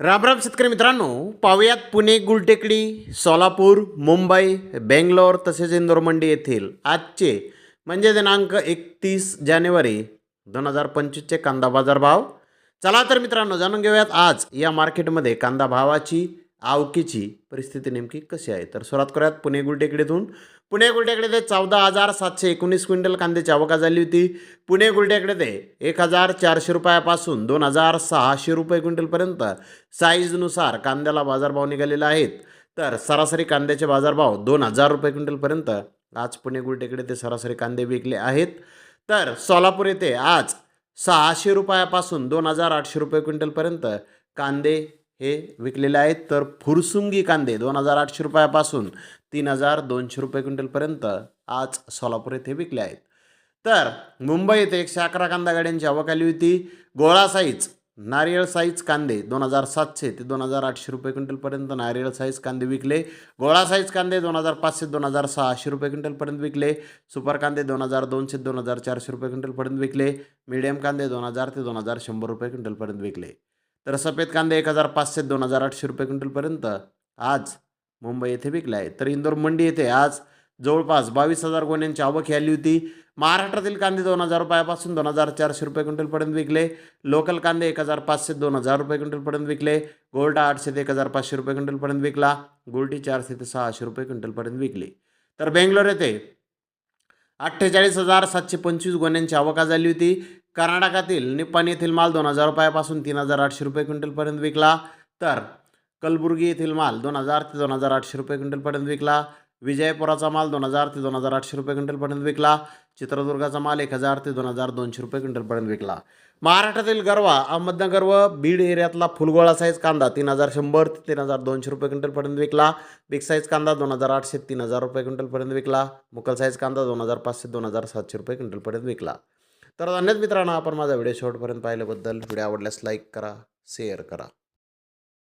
रामराम शेतकरी मित्रांनो पाहुयात पुणे गुलटेकडी सोलापूर मुंबई बेंगलोर तसेच इंदोरमंडी येथील आजचे म्हणजे दिनांक एकतीस जानेवारी दोन हजार पंचवीसचे कांदा बाजार भाव. चला तर मित्रांनो जाणून घेऊयात आज या मार्केटमध्ये कांदा भावाची आवकीची परिस्थिती नेमकी कशी आहे? तर सुरुवात करूयात पुणे गुलटेकडीतून. पुणे गुलटेकडे चौदा हजार सातशे एकोणीस क्विंटल कांद्याची आवका झाली होती. पुणे गुलटेकडे एक हजार चारशे रुपयापासून दोन हजार सहाशे रुपये क्विंटलपर्यंत साईजनुसार कांद्याला बाजारभाव निघालेले आहेत. तर सरासरी कांद्याचे बाजारभाव दोन हजार रुपये क्विंटलपर्यंत आज पुणे गुलटेकडे ते सरासरी कांदे विकले आहेत. तर सोलापूर येथे आज सहाशे रुपयापासून दोन हजार आठशे रुपये क्विंटलपर्यंत कांदे हे विकलेले आहेत. तर फुरसुंगी कांदे दोन हजार आठशे रुपयापासून तीन हजार दोनशे रुपये क्विंटलपर्यंत आज सोलापूर येथे विकले आहेत. तर मुंबई येथे एकशे अकरा कांदा गाड्यांची आवक आली होती. गोळा साईज नारियल साईज कांदे दोन हजार सातशे ते दोन हजार आठशे रुपये क्विंटलपर्यंत नारियल साईज कांदे विकले. गोळा साईज कांदे दोन हजार पाचशे दोन हजार सहाशे रुपये क्विंटलपर्यंत विकले. सुपर कांदे दोन हजार दोनशे दोन हजार चारशे रुपये क्विंटलपर्यंत विकले. मीडियम कांदे दोन हजार ते दोन हजार शंभर रुपये क्विंटलपर्यंत विकले. तर सफेद कांदे एक हजार पाचशे दोन हजार आठशे रुपये क्विंटलपर्यंत आज मुंबई येथे विकला आहे तर इंदोर मंडी येथे आज जवळपास बावीस हजार गोण्यांची आवक ही आली होती. महाराष्ट्रातील कांदे दोन हजार रुपयापासून दोन हजार चारशे रुपये क्विंटलपर्यंत विकले. लोकल कांदे एक हजार पाचशे दोन हजार रुपये क्विंटलपर्यंत विकले. गोल्टा आठशे ते एक हजार पाचशे रुपये क्विंटलपर्यंत विकला. गोल्टी चारशे ते सहाशे रुपये क्विंटलपर्यंत विकली. तर बेंगलोर येथे अठ्ठेचाळीस हजार सातशे पंचवीस गोण्यांची आवक झाली होती. कर्नाटकातील निप्पाणी येथील माल दोन हजार रुपयापासून तीन हजार आठशे रुपये क्विंटलपर्यंत विकला. तर कलबुर्गी येथील माल दोन हजार ते दोन हजार आठशे रुपये क्विंटलपर्यंत विकला. विजयपुराचा माल दोन हजार ते दोन हजार आठशे रुपये क्विंटलपर्यंत विकला. चित्रदुर्गाचा माल एक हजार ते दोन हजार दोनशे रुपये क्विंटलपर्यंत विकला. महाराष्ट्रातील गरवा अहमदनगर व बीड एरियातला फुलगोळा साईज कांदा तीन हजार शंभर ते तीन हजार दोनशे रुपये क्विंटलपर्यंत विकला. बिग साईज कांदा दोन हजार आठशे तीन हजार रुपये क्विंटलपर्यंत विकला. मुकल साईज कांदा दोन हजार पाचशे दोन हजार सातशे रुपये क्विंटलपर्यंत विकला. तर धन्यवाद मित्रांनो आपण माझा व्हिडिओ शेवटपर्यंत पाहिल्याबद्दल व्हिडिओ आवडल्यास लाईक करा शेअर करा.